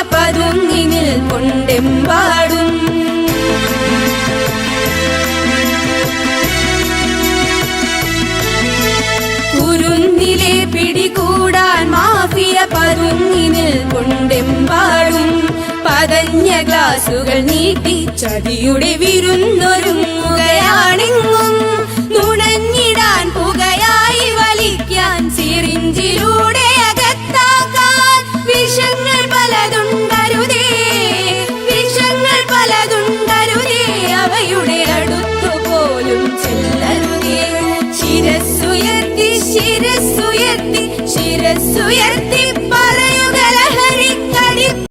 Mafia പതുങ്ങിനിൽ കൊണ്ടെമ്പാടും കുരുന്നിലെ പിടികൂടാൻ mafia പതുങ്ങിനിൽ കൊണ്ടെമ്പാടും പതഞ്ഞ ഗ്ലാസുകൾ നീട്ടി ചതിയുടെ വിരുന്നൊരുങ്ങുകയാണെങ്ങും. ശിരസ്സുയർത്തി ശിരസ്സുയർത്തി പറ